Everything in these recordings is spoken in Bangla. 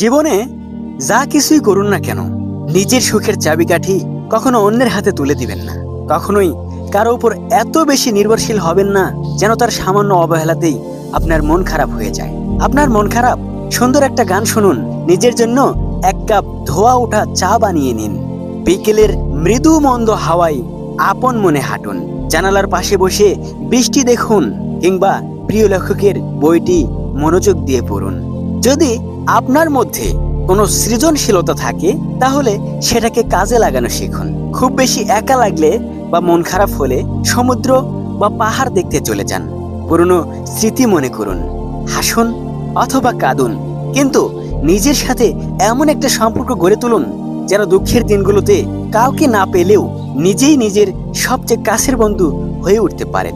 জীবনে যা কিছুই করুন না কেন, নিজের সুখের চাবিকাঠি কখনো অন্যের হাতে তুলে দিবেন না। কখনোই কারও উপর এত বেশি নির্ভরশীল হবেন না যেন তার সামান্য অবহেলাতেই আপনার মন খারাপ হয়ে যায়। আপনার মন খারাপ, সুন্দর একটা গান শুনুন, নিজের জন্য এক কাপ ধোয়া ওঠা চা বানিয়ে নিন। বিকেলের মৃদু মন্দ হাওয়ায় আপন মনে হাঁটুন। জানালার পাশে বসে বৃষ্টি দেখুন কিংবা প্রিয় লেখকের বইটি মনোযোগ দিয়ে পড়ুন। যদি আপনার মধ্যে কোনো সৃজনশীলতা থাকে, তাহলে সেটাকে কাজে লাগানো শিখুন। খুব বেশি একা লাগলে বা মন খারাপ হলে সমুদ্র বা পাহাড় দেখতে চলে যান। পুরনো স্মৃতি মনে করুন। হাসুন অথবা কাঁদুন। কিন্তু নিজের সাথে এমন একটা সম্পর্ক গড়ে তুলুন, যেন দুঃখের দিনগুলোতে কাউকে না পেলেও নিজেই নিজের সবচেয়ে কাছের বন্ধু হয়ে উঠতে পারেন।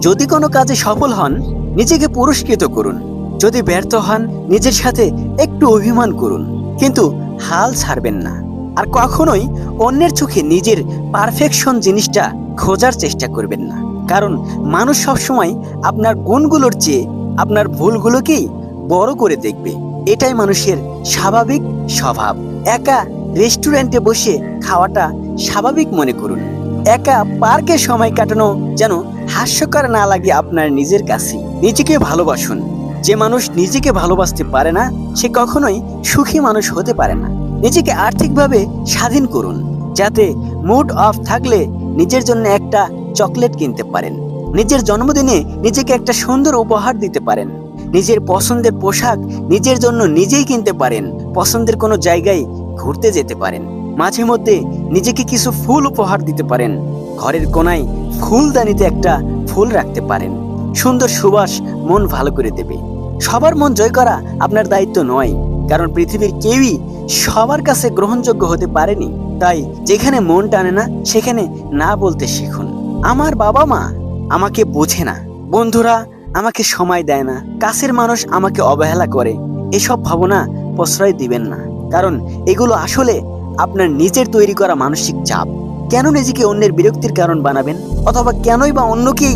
যদি কোনো কাজে সফল হন, নিজেকে পুরস্কৃত করুন। যদি ব্যর্থ হন, নিজের সাথে একটু অভিমান করুন। কিন্তু হাল ছাড়বেন না। আর কখনোই অন্যের চোখে নিজের পারফেকশন জিনিসটা খোঁজার চেষ্টা করবেন না। কারণ মানুষ সবসময় আপনার গুণগুলোর চেয়ে আপনার ভুলগুলোকেই বড় করে দেখবে। এটাই মানুষের স্বাভাবিক স্বভাব। একা রেস্টুরেন্টে বসে খাওয়াটা স্বাভাবিক মনে করুন। একা পার্কে সময় কাটানো যেন হাস্যকর না লাগে আপনার নিজের কাছে। নিজেকে ভালোবাসুন। যে মানুষ নিজেকে ভালোবাসতে পারে না, সে কখনোই সুখী মানুষ হতে পারে না। নিজেকে আর্থিকভাবে স্বাধীন করুন, যাতে মুড অফ থাকলে নিজের জন্য একটা চকলেট কিনতে পারেন। নিজের জন্মদিনে নিজেকে একটা সুন্দর উপহার দিতে পারেন। নিজের পছন্দের পোশাক নিজের জন্য নিজেই কিনতে পারেন। পছন্দের কোনো জায়গায় ঘুরতে যেতে পারেন। মাঝে মধ্যে নিজেকে কিছু ফুল উপহার দিতে পারেন। ঘরের কোনায় ফুলদানিতে একটা ফুল রাখতে পারেন। সুন্দর সুবাস মন ভালো করে দেবে। সবার মন জয় করা আপনার দায়িত্ব নয়, কারণ পৃথিবীর কেউই সবার কাছে গ্রহণযোগ্য হতে পারেনি। তাই যেখানে মন টানে না, সেখানে না বলতে শিখুন। আমার বাবা মা আমাকে বোঝে না। বন্ধুরা আমাকে সময় দেয় না। কাছের মানুষ আমাকে অবহেলা করে। এসব ভাবনা প্রশ্রয় দিবেন না। কারণ এগুলো আসলে আপনার নিজের তৈরি করা মানসিক চাপ। কেন নিজেকে অন্যের বিরক্তির কারণ বানাবেন? অথবা কেনই বা অন্যকেই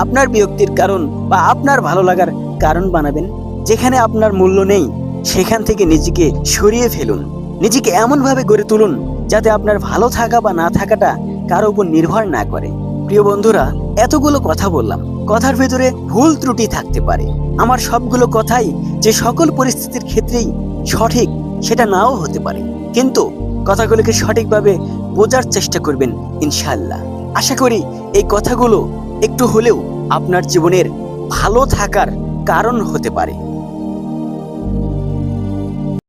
আপনার বিরক্তির কারণ বা আপনার ভালো লাগার কারণ বানাবেন, যেখানে আপনার মূল্য নেই, সেখান থেকে নিজেকে সরিয়ে ফেলুন। নিজেকে এমনভাবে গড়ে তুলুন, যাতে আপনার ভালো থাকা বা না থাকাটা কারও উপর নির্ভর না করে। প্রিয় বন্ধুরা, এতগুলো কথা বললাম, কথার ভেতরে ভুল ত্রুটি থাকতে পারে। আমার সবগুলো কথাই যে সকল পরিস্থিতির ক্ষেত্রেই সঠিক, সেটা নাও হতে পারে। কিন্তু কথাগুলোকে সঠিকভাবে বোঝার চেষ্টা করবেন ইনশাল্লাহ আশা করি এই কথাগুলো একটু হলেও আপনার জীবনের ভালো থাকার কারণ হতে পারে।